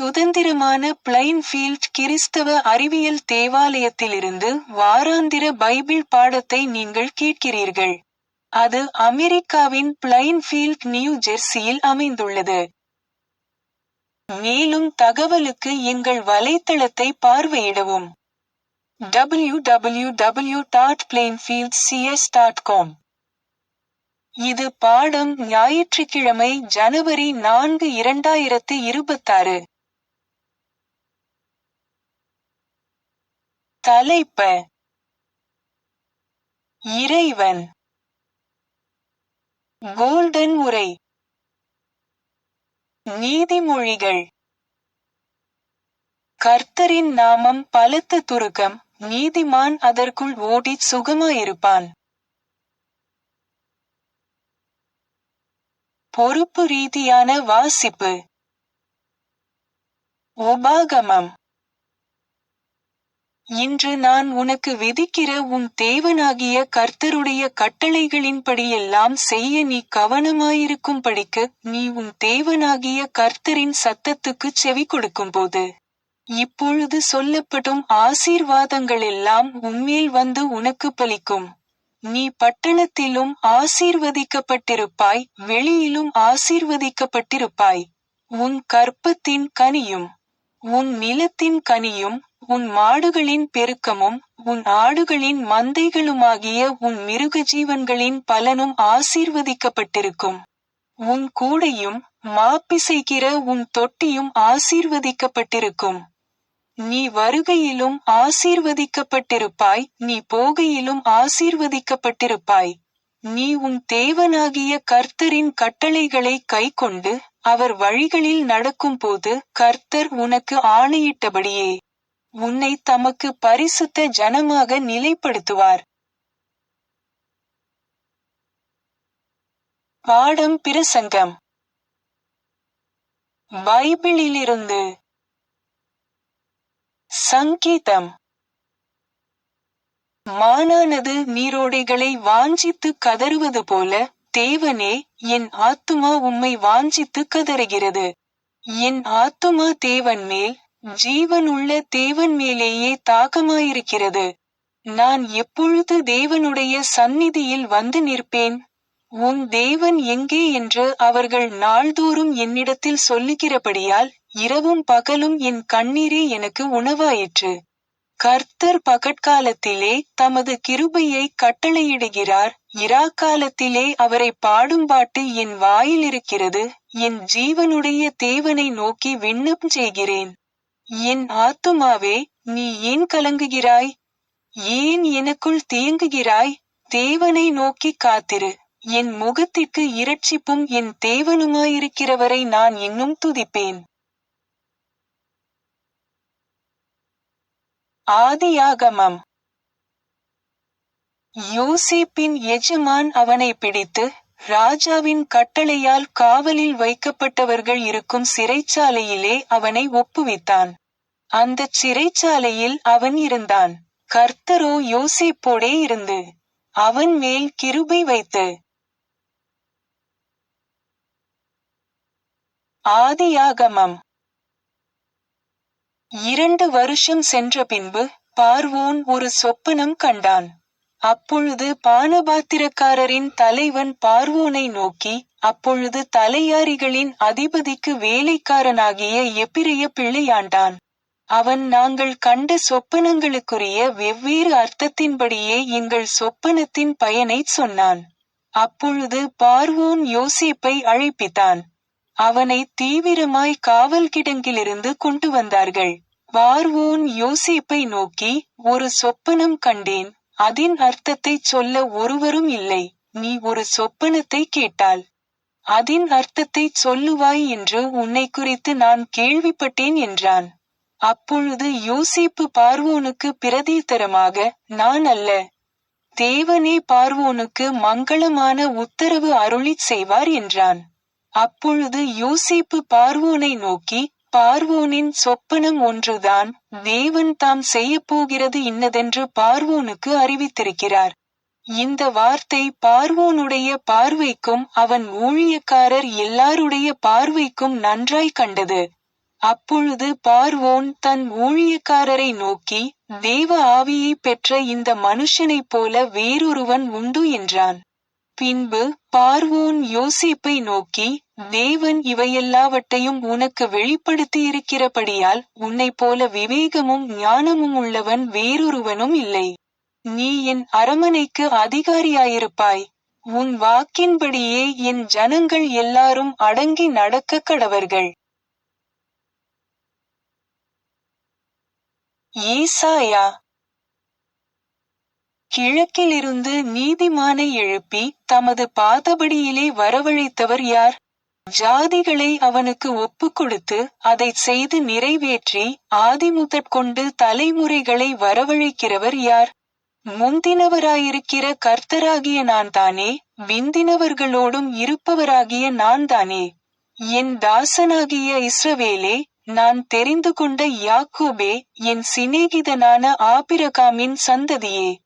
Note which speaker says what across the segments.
Speaker 1: சுதந்திரமான பிளைன்ஃபீல்ட் கிறிஸ்தவ அறிவியல் தேவாலயத்திலிருந்து வாராந்திர பைபிள் பாடத்தை நீங்கள் கேட்கிறீர்கள். அது அமெரிக்காவின் பிளைன்ஃபீல்ட் நியூ ஜெர்சியில் அமைந்துள்ளது. மேலும் தகவலுக்கு எங்கள் வலைத்தளத்தை பார்வையிடவும். W W W dot Plainfield CS dot com இது பாடம் ஞாயிற்றுக்கிழமை ஜனவரி நான்கு இரண்டாயிரத்து இருபத்தாறு. தலைப்ப இறைவன். கோல்டன் உரை. நீதிமொழிகள். கர்த்தரின் நாமம் பலத்த துருக்கம் நீதிமான் அதற்குள் ஓடிச் சுகமாயிருப்பான். பொறுப்பு ரீதியான வாசிப்பு. உபாகமம். இன்று நான் உனக்கு விதிக்கிற உன் தேவனாகிய கர்த்தருடைய கட்டளைகளின்படியெல்லாம் செய்ய நீ கவனமாயிருக்கும்படிக்கு நீ உன் தேவனாகிய கர்த்தரின் சத்தத்துக்குச் செவி கொடுக்கும்போது இப்பொழுது சொல்லப்படும் ஆசீர்வாதங்களெல்லாம் உம்மேல் வந்து உனக்கு பலிக்கும். நீ பட்டணத்திலும் ஆசீர்வதிக்கப்பட்டிருப்பாய் வெளியிலும் ஆசீர்வதிக்கப்பட்டிருப்பாய். உன் கற்பத்தின் கனியும் உன் நிலத்தின் கனியும் உன் மாடுகளின் பெருக்கமும் உன் ஆடுகளின் மந்தைகளுமாகிய உன் மிருக ஜீவன்களின் பலனும் ஆசீர்வதிக்கப்பட்டிருக்கும். உன் கூடையும் மாப்பிசைக்கிற உன் தொட்டியும் ஆசீர்வதிக்கப்பட்டிருக்கும். நீ வருகையிலும் ஆசீர்வதிக்கப்பட்டிருப்பாய் நீ போகையிலும் ஆசீர்வதிக்கப்பட்டிருப்பாய். நீ உன் தேவனாகிய கர்த்தரின் கட்டளைகளை கைக்கொண்டு அவர் வழிகளில் நடக்கும்போது கர்த்தர் உனக்கு ஆணையிட்டபடியே உன்னை தமக்கு பரிசுத்த ஜனமாக நிலைப்படுத்துவார். பாடம் பிரசங்கம் பைபிளிலிருந்து சங்கீதம் மானானது நீரோடைகளை வாஞ்சித்து கதறுவது போல தேவனே என் ஆத்துமா உம்மை வாஞ்சித்து கதறுகிறது. என் ஆத்துமா தேவன் மேல் ஜீவனுள்ள தேவன் மேலேயே தாகமாயிருக்கிறது. நான் எப்பொழுது தேவனுடைய சந்நிதியில் வந்து நிற்பேன்? உன் தேவன் எங்கே என்று அவர்கள் நாள்தோறும் என்னிடத்தில் சொல்லுகிறபடியால் இரவும் பகலும் என் கண்ணீரே எனக்கு உணவாயிற்று. கர்த்தர் பகற்காலத்திலே தமது கிருபையை கட்டளையிடுகிறார் இராக்காலத்திலே அவரை பாடும்பாட்டு என் வாயிலிருக்கிறது என் ஜீவனுடைய தேவனை நோக்கி விண்ணப்பம் செய்கிறேன். என் ஆத்துமாவே நீ ஏன் கலங்குகிறாய்? ஏன் எனக்குள் தேங்குகிறாய்? தேவனை நோக்கிக் காத்திரு. என் முகத்திற்கு இரட்சிப்பும் என் தேவனுமாயிருக்கிறவரை நான் இன்னும் துதிப்பேன். ஆதியாகமம் யோசேப்பின் எஜமான் அவனை பிடித்து ராஜாவின் கட்டளையால் காவலில் வைக்கப்பட்டவர்கள் இருக்கும் சிறைச்சாலையிலே அவனை ஒப்புவித்தான். அந்தச் சிறைச்சாலையில் அவன் இருந்தான். கர்த்தரோ யோசேப்போடே இருந்து அவன் மேல் கிருபை வைத்து ஆதியாகமம் இரண்டு வருஷம் சென்ற பின்பு பார்வோன் ஒரு சொப்பனம் கண்டான். அப்பொழுது பானபாத்திரக்காரரின் தலைவன் பார்வோனை நோக்கி அப்பொழுது தலையாரிகளின் அதிபதிக்கு வேலைக்காரனாகிய எப்பிரைய பிள்ளையாண்டான். அவன் நாங்கள் கண்ட சொப்பனங்களுக்குரிய வெவ்வேறு அர்த்தத்தின்படியே எங்கள் சொப்பனத்தின் பயனைச் சொன்னான். அப்பொழுது பார்வோன் யோசேப்பை அழைப்பித்தான். அவனை தீவிரமாய் காவல் கிடங்கிலிருந்து கொண்டு வந்தார்கள். பார்வோன் யோசேப்பை நோக்கி ஒரு சொப்பனம் கண்டேன் அதின் அர்த்தத்தைச் சொல்ல ஒருவரும் இல்லை நீ ஒரு சொப்பனத்தை கேட்டால் அதின் அர்த்தத்தைச் சொல்லுவாய் என்று உன்னை குறித்து நான் கேள்விப்பட்டேன் என்றான். அப்பொழுது யோசேப்பு பார்வோனுக்கு பிரதித்தரமாக நான் அல்ல. தேவனே பார்வோனுக்கு மங்களமான உத்தரவு அருளிச் செய்வார் என்றான். அப்பொழுது யோசேப்பு பார்வோனை நோக்கி பார்வோனின் சொப்பனம் ஒன்றுதான் தேவன் தாம் செய்யப்போகிறது இன்னதென்று பார்வோனுக்கு அறிவித்திருக்கிறார். இந்த வார்த்தை பார்வோனுடைய பார்வைக்கும் அவன் ஊழியக்காரர் எல்லாருடைய பார்வைக்கும் நன்றாய் கண்டது. அப்பொழுது பார்வோன் தன் ஊழியக்காரரை நோக்கி தேவ ஆவியை பெற்ற இந்த மனுஷனைப் போல வேறொருவன் உண்டு என்றான். பின்பு பார்வோன் யோசேப்பை நோக்கி தேவன் இவையெல்லாவற்றையும் உனக்கு வெளிப்படுத்தியிருக்கிறபடியால் உன்னைப் போல விவேகமும் ஞானமும் உள்ளவன் வேறொருவனும் இல்லை. நீ என் அரமனைக்கு அதிகாரியாயிருப்பாய். உன் வாக்கின்படியே என் ஜனங்கள் எல்லாரும் அடங்கி நடக்க கடவர்கள். ஏசாயா கிழக்கிலிருந்து நீதிமானை எழுப்பி தமது பாதபடியிலே வரவழைத்தவர் யார்? ஜாதிகளை அவனுக்கு ஒப்புக் கொடுத்து அதைச் செய்து நிறைவேற்றி ஆதிமுதற்கொண்டு தலைமுறைகளை வரவழைக்கிறவர் யார்? முந்தினவராயிருக்கிற கர்த்தராகிய நான் தானே விந்தினவர்களோடும் இருப்பவராகிய நான் தானே என் தாசனாகிய இஸ்ரவேலே நான் தெரிந்து கொண்ட யாக்கோபே என் சிநேகிதனான ஆபிரகாமின் சந்ததியே.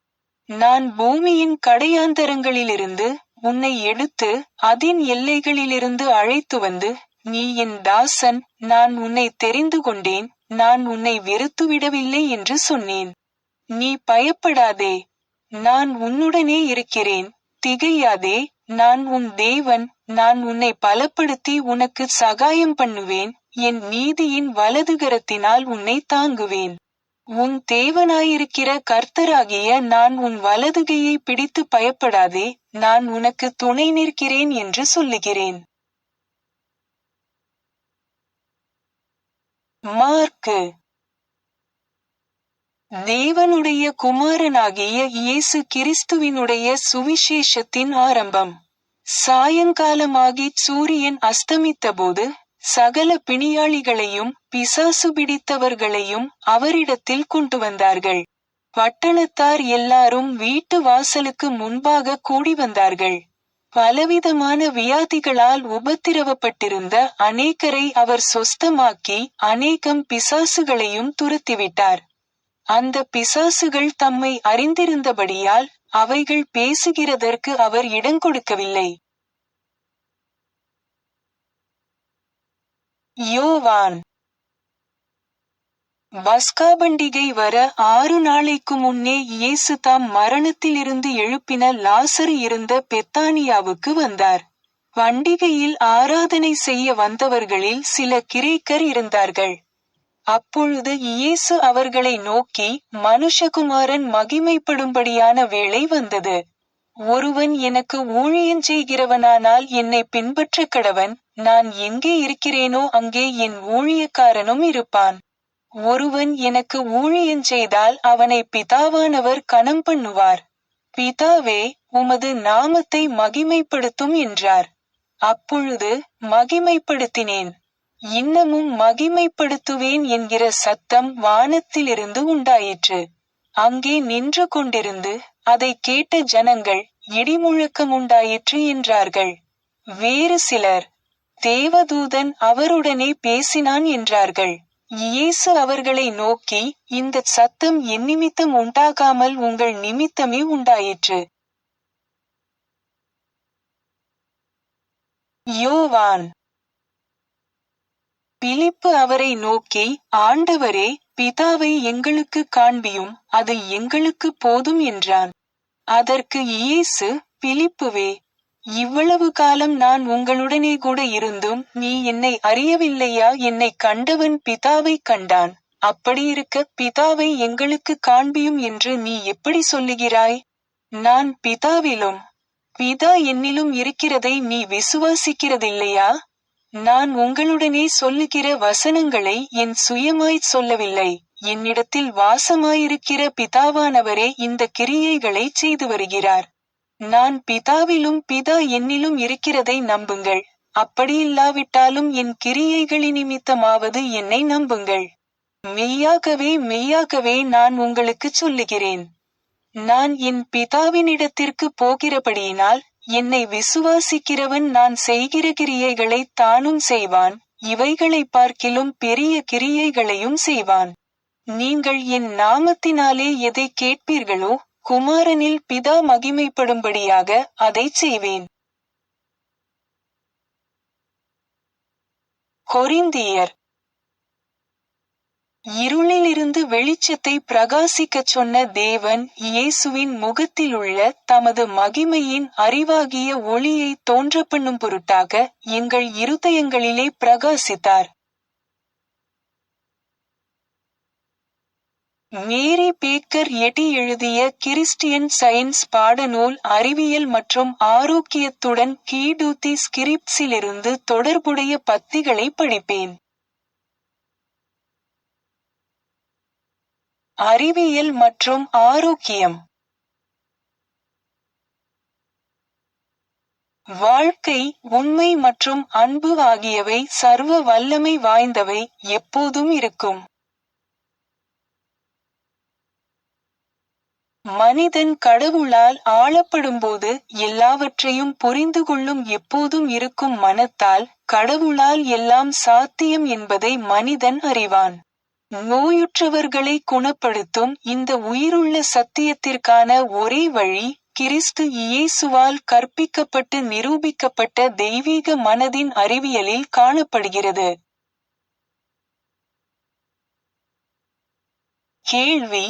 Speaker 1: நான் பூமியின் கடையாந்தரங்களிலிருந்து உன்னை எடுத்து அதின் எல்லைகளிலிருந்து அழைத்து வந்து நீ என் தாசன் நான் உன்னை தெரிந்து கொண்டேன் நான் உன்னை வெறுத்துவிடவில்லை என்று சொன்னேன். நீ பயப்படாதே. நான் உன்னுடனே இருக்கிறேன். திகையாதே. நான் உன் தேவன். நான் உன்னை பலப்படுத்தி உனக்கு சகாயம் பண்ணுவேன். என் நீதியின் வலதுகரத்தினால் உன்னை தாங்குவேன். உன் தேவனாயிருக்கிற கர்த்தராகிய நான் உன் வலதுகையை பிடித்து பயப்படாதே நான் உனக்கு துணை நிற்கிறேன் என்று சொல்லுகிறேன். மார்க்கு. தேவனுடைய குமாரனாகிய இயேசு கிறிஸ்துவினுடைய சுவிசேஷத்தின் ஆரம்பம். சாயங்காலமாகி சூரியன் அஸ்தமித்தபோது சகல பிணியாளிகளையும் பிசாசு பிடித்தவர்களையும் அவரிடத்தில் கொண்டு வந்தார்கள். பட்டணத்தார் எல்லாரும் வீட்டு வாசலுக்கு முன்பாக கூடி வந்தார்கள். பலவிதமான வியாதிகளால் உபத்திரவப்பட்டிருந்த அநேகரை அவர் சொஸ்தமாக்கி அநேகம் பிசாசுகளையும் துரத்திவிட்டார். அந்த பிசாசுகள் தம்மை அறிந்திருந்தபடியால் அவைகள் பேசுகிறதற்கு அவர் இடங்கொடுக்கவில்லை யோவான் பஸ்கா பண்டிகை வர ஆறு நாளைக்கு முன்னே இயேசு தாம் மரணத்திலிருந்து எழுப்பின லாசர் இருந்த பெத்தானியாவுக்கு வந்தார். பண்டிகையில் ஆராதனை செய்ய வந்தவர்களில் சில கிரேக்கர் இருந்தார்கள். அப்பொழுது இயேசு அவர்களை நோக்கி மனுஷகுமாரன் மகிமைப்படும்படியான வேளை வந்தது. ஒருவன் எனக்கு ஊழியன் செய்கிறவனானால் என்னை பின்பற்ற கடவன். நான் எங்கே இருக்கிறேனோ அங்கே என் ஊழியக்காரனும் இருப்பான். ஒருவன் எனக்கு ஊழியன் செய்தால் அவனை பிதாவானவர் கணம் பண்ணுவார். பிதாவே உமது நாமத்தை மகிமைப்படுத்தும் என்றார். அப்பொழுது மகிமைப்படுத்தினேன். இன்னமும் மகிமைப்படுத்துவேன் என்கிற சத்தம் வானத்திலிருந்து உண்டாயிற்று. அங்கே நின்று கொண்டிருந்து அதை கேட்ட ஜனங்கள் இடிமுழக்கம் உண்டாயிற்று என்றார்கள். வேறு சிலர் தேவதூதன் அவருடனே பேசினான் என்றார்கள். இயேசு அவர்களை நோக்கி இந்த சத்தம் என் நிமித்தம் உண்டாகாமல் உங்கள் நிமித்தமே உண்டாயிற்று. யோவான். பிலிப்பு அவரை நோக்கி ஆண்டவரே பிதாவை எங்களுக்கு காண்பியும் அது எங்களுக்கு போதும் என்றான். அதற்கு இயேசு பிலிப்புவே இவ்வளவு காலம் நான் உங்களுடனே கூட இருந்தும் நீ என்னை அறியவில்லையா? என்னை கண்டவன் பிதாவை கண்டான். அப்படியிருக்க பிதாவை எங்களுக்கு காண்பியும் என்று நீ எப்படி சொல்லுகிறாய்? நான் பிதாவிலும் பிதா என்னிலும் இருக்கிறதை நீ விசுவாசிக்கிறதில்லையா? நான் உங்களுடனே சொல்லுகிற வசனங்களை என் சுயமாய்ச் சொல்லவில்லை. என்னிடத்தில் வாசமாயிருக்கிற பிதாவானவரே இந்த கிரியைகளை செய்து வருகிறார். நான் பிதாவிலும் பிதா என்னிலும் இருக்கிறதை நம்புங்கள். அப்படியில்லாவிட்டாலும் என் கிரியைகளி நிமித்தமாவது என்னை நம்புங்கள். மெய்யாகவே மெய்யாகவே நான் உங்களுக்கு சொல்லுகிறேன். நான் என் பிதாவினிடத்திற்கு போகிறபடியினால் என்னை விசுவாசிக்கிறவன் நான் செய்கிற கிரியைகளை தானும் செய்வான். இவைகளை பார்க்கிலும் பெரிய கிரியைகளையும் செய்வான். நீங்கள் என் நாமத்தினாலே எதை கேட்பீர்களோ குமாரனில் பிதா மகிமைப்படும்படியாக அதைச் செய்வேன். கொரிந்தியர். இருளிலிருந்து வெளிச்சத்தை பிரகாசிக்கச் சொன்ன தேவன் இயேசுவின் முகத்திலுள்ள தமது மகிமையின் அறிவாகிய ஒளியை தோன்றப்பண்ணும் பொருட்டாக எங்கள் இருதயங்களிலே பிரகாசித்தார். மேரி பேக்கர் எட்டி எழுதிய கிறிஸ்டியன் சயின்ஸ் பாடநூல் அறிவியல் மற்றும் ஆரோக்கியத்துடன் கீடூத்தி ஸ்கிரிப்ட்ஸிலிருந்து தொடர்புடைய பத்திகளை படிப்பேன். அறிவியல் மற்றும் ஆரோக்கியம். வாழ்க்கை உண்மை மற்றும் அன்பு ஆகியவை சர்வ வல்லமை வாய்ந்தவை எப்போதும் இருக்கும். மனிதன் கடவுளால் ஆளப்படும்போது எல்லாவற்றையும் புரிந்து கொள்ளும் எப்போதும் இருக்கும் மனத்தால் கடவுளால் எல்லாம் சாத்தியம் என்பதை மனிதன் அறிவான். நோயுற்றவர்களை குணப்படுத்தும் இந்த உயிருள்ள சத்தியத்திற்கான ஒரே வழி கிறிஸ்து இயேசுவால் கற்பிக்கப்பட்டு நிரூபிக்கப்பட்ட தெய்வீக மனதின் அறிவியலில் காணப்படுகிறது. கேள்வி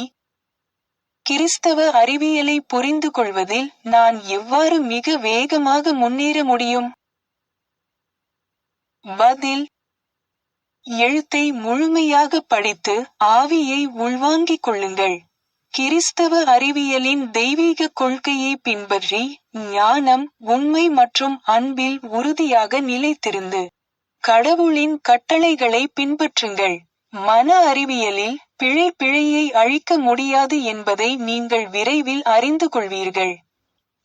Speaker 1: கிறிஸ்தவ அறிவியலை புரிந்து கொள்வதில் நான் எவ்வாறு மிக வேகமாக முன்னேற முடியும்? பதில் எழுத்தை முழுமையாக படித்து ஆவியை உள்வாங்கிக் கொள்ளுங்கள். கிறிஸ்தவ அறிவியலின் தெய்வீக கொள்கையை பின்பற்றி ஞானம் உண்மை மற்றும் அன்பில் உறுதியாக நிலைத்திருந்து கடவுளின் கட்டளைகளை பின்பற்றுங்கள். மன அறிவியலில் பிழை பிழையை அழிக்க முடியாது என்பதை நீங்கள் விரைவில் அறிந்து கொள்வீர்கள்.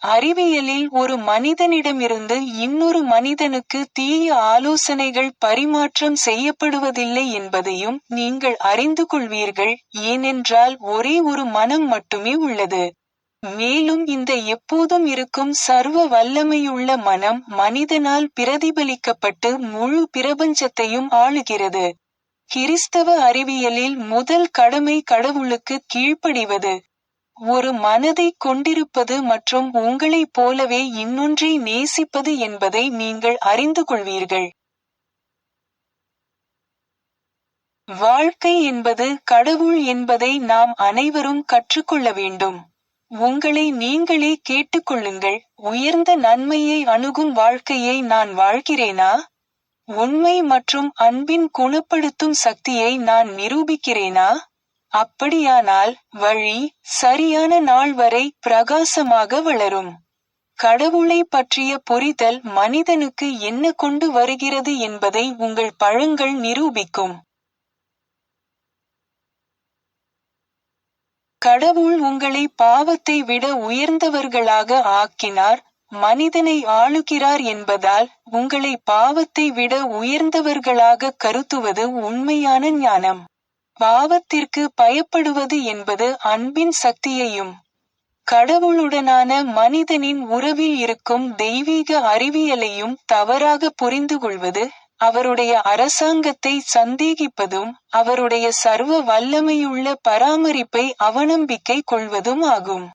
Speaker 1: அறிவியலில் ஒரு மனிதனிடமிருந்து இன்னொரு மனிதனுக்கு தீய ஆலோசனைகள் பரிமாற்றம் செய்யப்படுவதில்லை என்பதையும் நீங்கள் அறிந்து கொள்வீர்கள். ஏனென்றால் ஒரே ஒரு மனம் மட்டுமே உள்ளது. மேலும் இந்த எப்போதும் இருக்கும் சர்வ வல்லமையுள்ள மனம் மனிதனால் பிரதிபலிக்கப்பட்டு முழு பிரபஞ்சத்தையும் ஆளுகிறது. கிறிஸ்தவ அறிவியலில் முதல் கடமை கடவுளுக்கு கீழ்ப்படிவது. ஒரு மனதை கொண்டிருப்பது மற்றும் உங்களைப் போலவே இன்னொன்றை நேசிப்பது என்பதை நீங்கள் அறிந்து கொள்வீர்கள். வாழ்க்கை என்பது கடவுள் என்பதை நாம் அனைவரும் கற்றுக்கொள்ள வேண்டும். உங்களை நீங்களே கேட்டுக்கொள்ளுங்கள் உயர்ந்த நன்மையை அணுகும் வாழ்க்கையை நான் வாழ்கிறேனா? உண்மை மற்றும் அன்பின் குணப்படுத்தும் சக்தியை நான் நிரூபிக்கிறேனா? அப்படியானால் வழி சரியான நாள் வரை பிரகாசமாக வளரும். கடவுளை பற்றிய புரிதல் மனிதனுக்கு என்ன கொண்டு வருகிறது என்பதை உங்கள் பழங்கள் நிரூபிக்கும். கடவுள் உங்களை பாவத்தை விட உயர்ந்தவர்களாக ஆக்கினார் மனிதனை ஆளுகிறார் என்பதால் உங்களை பாவத்தை விட உயர்ந்தவர்களாக கருத்துவது உண்மையான ஞானம். பாவத்திற்கு பயப்படுவது என்பது அன்பின் சக்தியையும் கடவுளுடனான மனிதனின் உறவில் இருக்கும் தெய்வீக அறிவியலையும் தவறாக புரிந்து கொள்வது அவருடைய அரசாங்கத்தை சந்தேகிப்பதும் அவருடைய சர்வ வல்லமையுள்ள பராமரிப்பை அவநம்பிக்கை கொள்வதும் ஆகும்.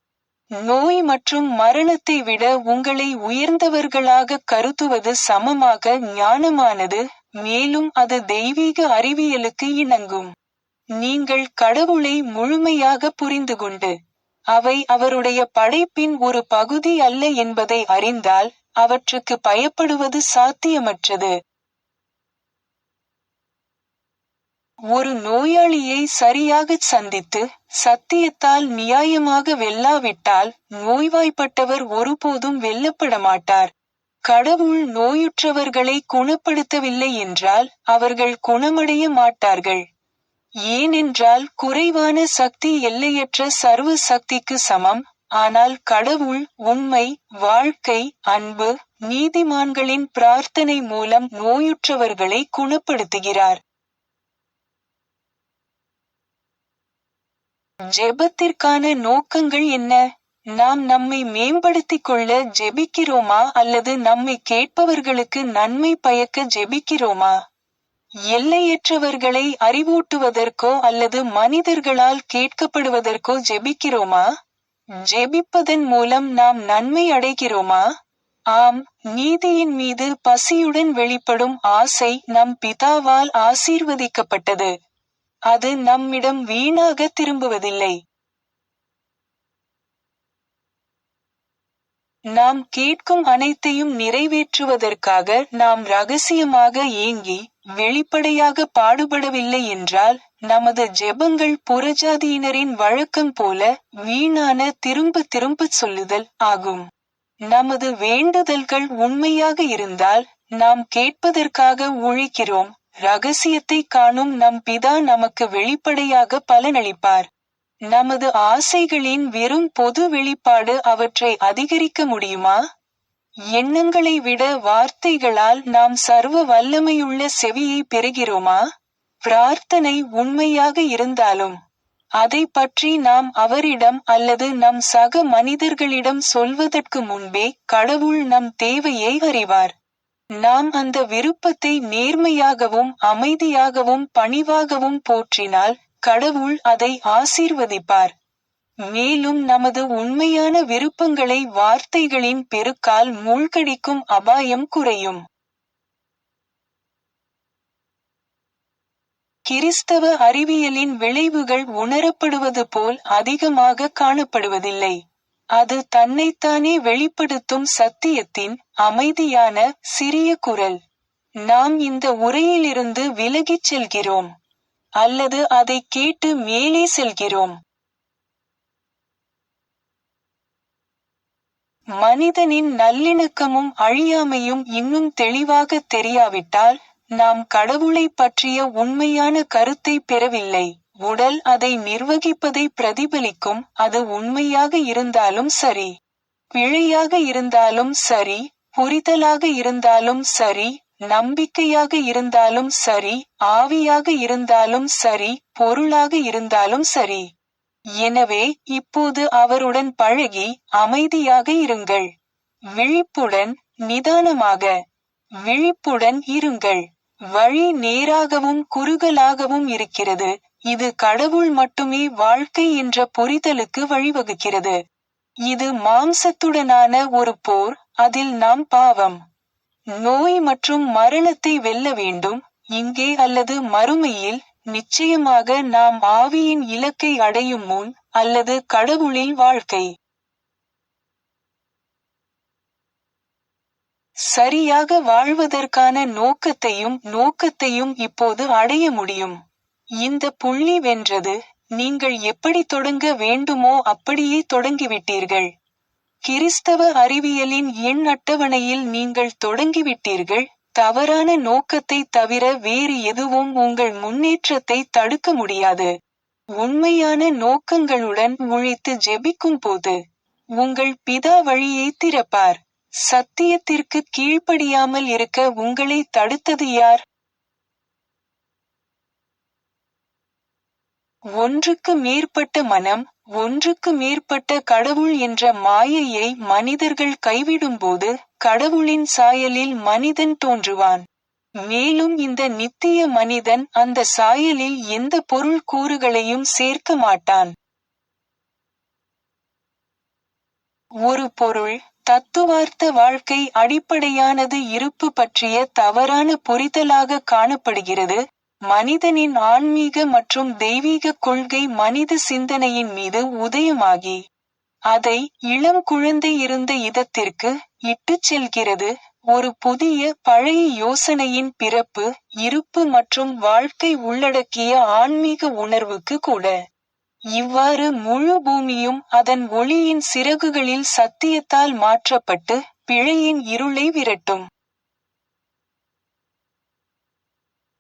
Speaker 1: நோய் மற்றும் மரணத்தை விட உங்களை உயர்ந்தவர்களாக கருத்துவது சமமாக ஞானமானது மேலும் அது தெய்வீக அறிவியலுக்கு இணங்கும். நீங்கள் கடவுளை முழுமையாக புரிந்து கொண்டு அவை அவருடைய படைப்பின் ஒரு பகுதி அல்ல என்பதை அறிந்தால் அவற்றுக்கு பயப்படுவது சாத்தியமற்றது. ஒரு நோயாளியை சரியாகச் சந்தித்து சத்தியத்தால் நியாயமாக வெல்லாவிட்டால் நோய்வாய்ப்பட்டவர் ஒருபோதும் வெல்லப்பட மாட்டார் கடவுள் நோயுற்றவர்களை குணப்படுத்தவில்லை என்றால் அவர்கள் குணமடைய மாட்டார்கள். ஏனென்றால் குறைவான சக்தி எல்லையற்ற சர்வ சக்திக்கு சமம். ஆனால் கடவுள் உண்மை வாழ்க்கை அன்பு நீதிமான்களின் பிரார்த்தனை மூலம் நோயுற்றவர்களை குணப்படுத்துகிறார். ஜெபத்திற்கான நோக்கங்கள் என்ன? நாம் நம்மை மேம்படுத்திக் கொள்ள ஜெபிக்கிறோமா? அல்லது நம்மை கேட்பவர்களுக்கு நன்மை பயக்க ஜெபிக்கிறோமா? எல்லையற்றவர்களை அறிவூட்டுவதற்கோ அல்லது மனிதர்களால் கேட்கப்படுவதற்கோ ஜெபிக்கிறோமா? ஜெபிப்பதன் மூலம் நாம் நன்மை அடைகிறோமா? ஆம் நீதியின் மீது பசியுடன் வெளிப்படும் ஆசை நம் பிதாவால் ஆசீர்வதிக்கப்பட்டது. அது நம்மிடம் வீணாக திரும்புவதில்லை. நாம் கேட்கும் அனைத்தையும் நிறைவேற்றுவதற்காக நாம் ரகசியமாக ஏங்கி வெளிப்படையாக பாடுபடவில்லை என்றால் நமது ஜெபங்கள் புறஜாதியினரின் வழக்கம் போல வீணான திரும்ப திரும்பச் சொல்லுதல் ஆகும். நமது வேண்டுதல்கள் உண்மையாக இருந்தால் நாம் கேட்பதற்காக உழைக்கிறோம் ரகசியத்தை காணும் நம் பிதா நமக்கு வெளிப்படையாக பலனளிப்பார். நமது ஆசைகளின் வெறும் பொது வெளிப்பாடு அவற்றை அதிகரிக்க முடியுமா? எண்ணங்களை விட வார்த்தைகளால் நாம் சர்வ வல்லமையுள்ள செவியை பெறுகிறோமா? பிரார்த்தனை உண்மையாக இருந்தாலும் அதை பற்றி நாம் அவரிடம் அல்லது நம் சக மனிதர்களிடம் சொல்வதற்கு முன்பே கடவுள் நம் தேவையை அறிவார். நாம் அந்த விருப்பத்தை நேர்மையாகவும் அமைதியாகவும் பணிவாகவும் போற்றினால் கடவுள் அதை ஆசீர்வதிப்பார். மேலும் நமது உண்மையான விருப்பங்களை வார்த்தைகளின் பெருக்கால் மூழ்கடிக்கும் அபாயம் குறையும். கிறிஸ்தவ அறிவியலின் விளைவுகள் உணரப்படுவது போல் அதிகமாக காணப்படுவதில்லை. அது தன்னைத்தானே வெளிப்படுத்தும் சத்தியத்தின் அமைதியான சிறிய குரல். நாம் இந்த உரையிலிருந்து விலகிச் செல்கிறோம் அல்லது அதை கேட்டு மேலே செல்கிறோம். மனிதனின் நல்லிணக்கமும் அழியாமையும் இன்னும் தெளிவாக தெரியாவிட்டால் நாம் கடவுளை பற்றிய உண்மையான கருத்தை பெறவில்லை. உடல் அதை நிர்வகிப்பதை பிரதிபலிக்கும் அது உண்மையாக இருந்தாலும் சரி. பிழையாக இருந்தாலும் சரி புரிதலாக இருந்தாலும் சரி நம்பிக்கையாக இருந்தாலும் சரி ஆவியாக இருந்தாலும் சரி பொருளாக இருந்தாலும் சரி. எனவே இப்போது அவருடன் பழகி அமைதியாக இருங்கள். விழிப்புடன் நிதானமாக. விழிப்புடன் இருங்கள். வழி நேராகவும் குறுகலாகவும் இருக்கிறது. இது கடவுள் மட்டுமே வாழ்க்கை என்ற புரிதலுக்கு வழிவகுக்கிறது. இது மாம்சத்துடனான ஒரு போர் அதில் நாம் பாவம். நோய் மற்றும் மரணத்தை வெல்ல வேண்டும். இங்கே அல்லது மறுமையில் நிச்சயமாக நாம் ஆவியின் இலக்கை அடையும் முன் அல்லது கடவுளின் வாழ்க்கை. சரியாக வாழ்வதற்கான நோக்கத்தையும் நோக்கத்தையும் இப்போது அடைய முடியும். இந்த புள்ளி வென்றது நீங்கள் எப்படி தொடங்க வேண்டுமோ அப்படியே தொடங்கிவிட்டீர்கள். கிறிஸ்தவ அறிவியலின் எண் அட்டவணையில் நீங்கள் தொடங்கிவிட்டீர்கள் தவறான நோக்கத்தை தவிர வேறு எதுவும் உங்கள் முன்னேற்றத்தை தடுக்க முடியாது. உண்மையான நோக்கங்களுடன் உழைத்து ஜெபிக்கும் போது உங்கள் பிதா வழியை திறப்பார். சத்தியத்திற்கு கீழ்ப்படியாமல் இருக்க உங்களை தடுத்தது யார்? ஒன்றுக்கு மேற்பட்ட மனம் ஒன்றுக்கு மேற்பட்ட கடவுள் என்ற மாயையை மனிதர்கள் கைவிடும்போது கடவுளின் சாயலில் மனிதன் தோன்றுவான். மேலும் இந்த நித்திய மனிதன் அந்த சாயலில் எந்த பொருள் கூறுகளையும் சேர்க்க மாட்டான். ஒரு பொருள் தத்துவார்த்த வாழ்க்கை அடிப்படையானது இருப்பு பற்றிய தவறான புரிதலாக காணப்படுகிறது. மனிதனின் ஆன்மீக மற்றும் தெய்வீக கொள்கை மனித சிந்தனையின் மீது உதயமாகி அதை இளம் குழந்தை இருந்த இதத்திற்கு இட்டுச் செல்கிறது. ஒரு புதிய பழைய யோசனையின் பிறப்பு இருப்பு மற்றும் வாழ்க்கை உள்ளடக்கிய ஆன்மீக உணர்வுக்கு கூட. இவ்வாறு முழு பூமியும் அதன் ஒளியின் சிறகுகளில் சத்தியத்தால் மாற்றப்பட்டு பிழையின் இருளை விரட்டும்.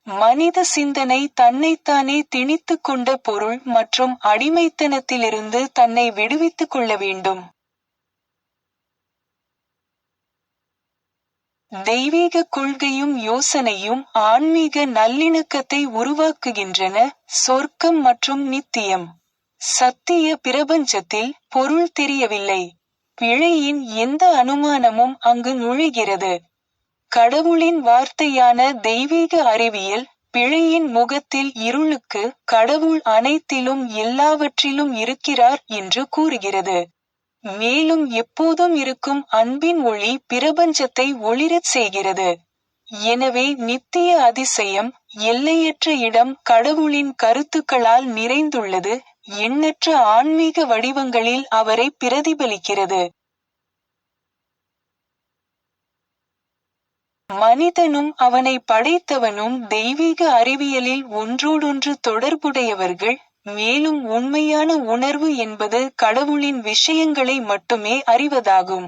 Speaker 1: மனித சிந்தனை தன்னைத்தானே திணித்துக் கொண்ட பொருள் மற்றும் அடிமைத்தனத்திலிருந்து தன்னை விடுவித்துக் கொள்ள வேண்டும். தெய்வீக கொள்கையும் யோசனையும் ஆன்மீக நல்லிணக்கத்தை உருவாக்குகின்றன சொர்க்கம் மற்றும் நித்தியம். சத்திய பிரபஞ்சத்தில் பொருள் தெரியவில்லை. பிழையின் எந்த அனுமானமும் அங்கு நுழைகிறது. கடவுளின் வார்த்தையான தெய்வீக அறிவியல் பிழையின் முகத்தில் இருளுக்கு கடவுள் அனைத்திலும் எல்லாவற்றிலும் இருக்கிறார் என்று கூறுகிறது. மேலும் எப்போதும் இருக்கும் அன்பின் ஒளி பிரபஞ்சத்தை ஒளிரச் செய்கிறது. எனவே நித்திய அதிசயம் எல்லையற்ற இடம் கடவுளின் கருத்துக்களால் நிறைந்துள்ளது எண்ணற்ற ஆன்மீக வடிவங்களில் அவரை பிரதிபலிக்கிறது. மனிதனும் அவனை படைத்தவனும் தெய்வீக அறிவியலில் ஒன்றோடொன்று தொடர்புடையவர்கள் மேலும் உண்மையான உணர்வு என்பது கடவுளின் விஷயங்களை மட்டுமே அறிவதாகும்.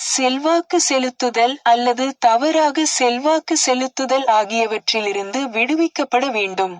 Speaker 1: செல்வாக்கு செலுத்துதல் அல்லது தவறாக செல்வாக்கு செலுத்துதல் ஆகியவற்றிலிருந்து விடுவிக்கப்பட வேண்டும்.